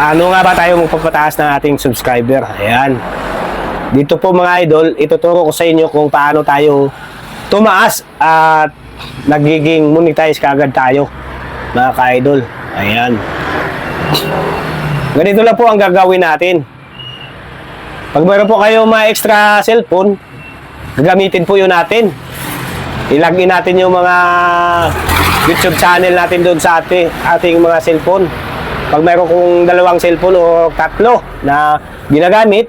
Paano nga ba tayo magpapataas ng ating subscriber? Ayan. Dito po mga idol, ituturo ko sa inyo kung paano tayo tumaas at nagiging monetize kagad tayo mga ka-idol. Ayan. Ganito lang po ang gagawin natin. Pag meron po kayo mga extra cellphone, gagamitin po yun natin. Ilagin natin yung mga YouTube channel natin doon sa ating, ating mga cellphone. Pag meron kong dalawang cellphone o tatlo na ginagamit,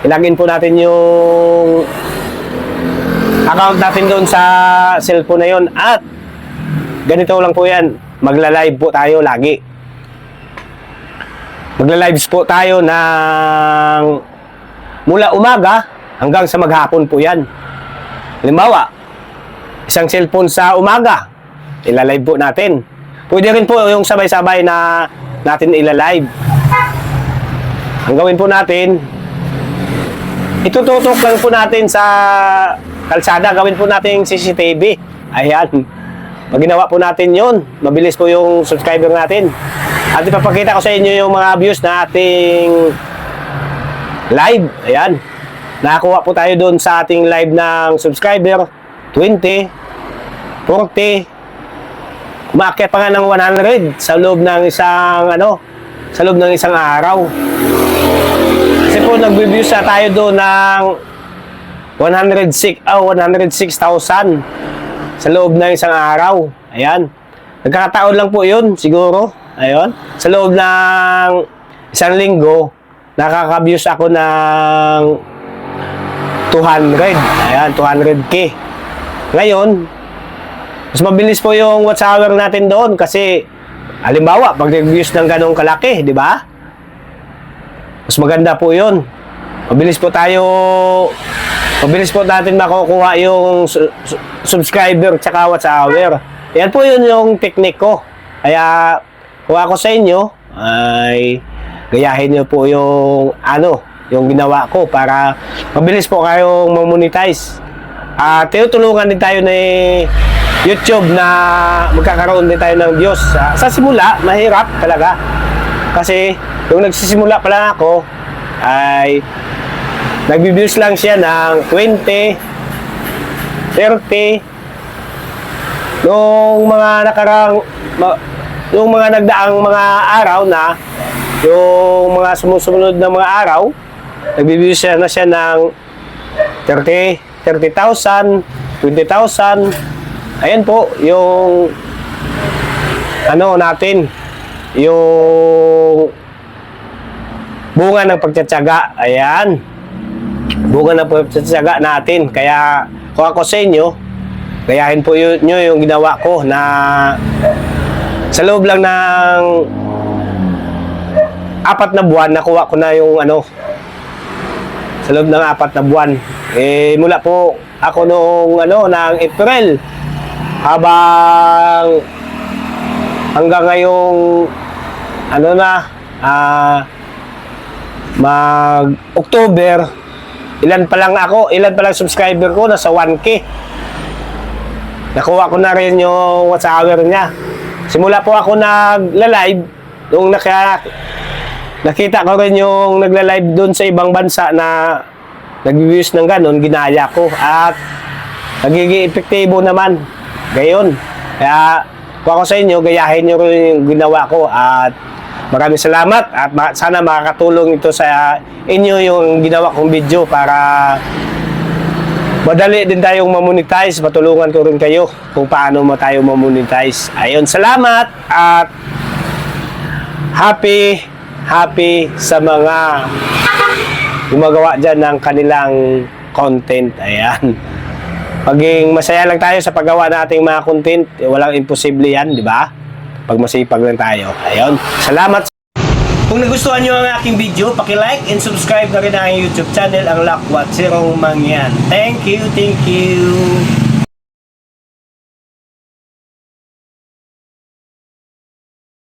ilagin po natin yung account natin doon sa cellphone na yon at ganito lang po yan. Magla-live po tayo lagi. Magla-lives po tayo ng mula umaga hanggang sa maghapon po yan. Halimbawa isang cellphone sa umaga ilalive po natin. Pwede rin po yung sabay-sabay na natin ilalive ang gawin po natin itututok lang po natin sa kalsada, gawin po natin CCTV. Ayan. Pag ginawa po natin yon, mabilis po yung subscriber natin. At ipapakita ko sa inyo yung mga views na ating live. Ayan. Nakakuha po tayo doon sa ating live ng subscriber. 20, 40, umakyat pa nga ng 100 sa loob ng isang ano, sa loob ng isang araw. Kasi po nagbe-views na tayo doon ng 106 ah 106,000 sa loob ng isang araw. Ayan. Nagkakataon lang po 'yun siguro. Ayun. Sa loob ng isang linggo, nakaka-views ako ng 200. Ayan, 200k. Ngayon, mas mabilis po yung watch natin doon kasi halimbawa, pag nag-views ng ganong kalaki, di ba? Mas maganda po yun. Mabilis po tayo, mabilis po natin makukuha yung su- su- subscriber tsaka watch hour. Yan po yun yung technique ko. Kaya, kuha ko sa inyo, ay gayahin niyo po yung ano, yung ginawa ko para mabilis po kayong mamonetize. At tinutulungan din tayo ni YouTube na magkakaroon din tayo ng views. Ah, sa simula, mahirap talaga. Kasi yung nagsisimula pa lang ako ay nagbi-views lang siya ng 20, 30, nung mga nakarang ma, yung mga nagdaang mga araw na yung mga sumusunod na mga araw nagbi-views siya na siya ng 30, 30,000, 20,000. Ayan po, yung ano natin, yung bunga ng pagtsatsaga. Ayan. Bunga ng pagtsatsaga natin. Kaya kung ako sa inyo, gayahin po yun, nyo yung ginawa ko na sa loob lang ng apat na buwan, nakuha ko na yung ano, sa loob ng apat na buwan. Eh, mula po ako noong ano, ng April habang hanggang ngayong ano na ah mag October ilan pa lang ako ilan pa lang subscriber ko nasa 1k nakuha ko na rin yung watch niya. Simula po ako nagla-live nung naka nakita ko rin yung nagla-live doon sa ibang bansa na nag-views ng ganon ginaya ko. At nagiging epektibo naman gayon. Kaya kung ako sa inyo gayahin nyo rin yung ginawa ko at maraming salamat at sana makakatulong ito sa inyo yung ginawa kong video para madali din tayong mamonetize matulungan ko rin kayo kung paano mo tayo mamonetize. Ayun salamat at happy happy sa mga gumagawa dyan ng kanilang content. Ayan Maging masaya lang tayo sa paggawa nating mga content. Walang imposible yan, di ba? Pag masipag lang tayo. Ayun. Salamat. Kung nagustuhan nyo ang aking video, paki-like and subscribe na rin ang YouTube channel, ang Lakwat Sirong Mangyan. Thank you, thank you.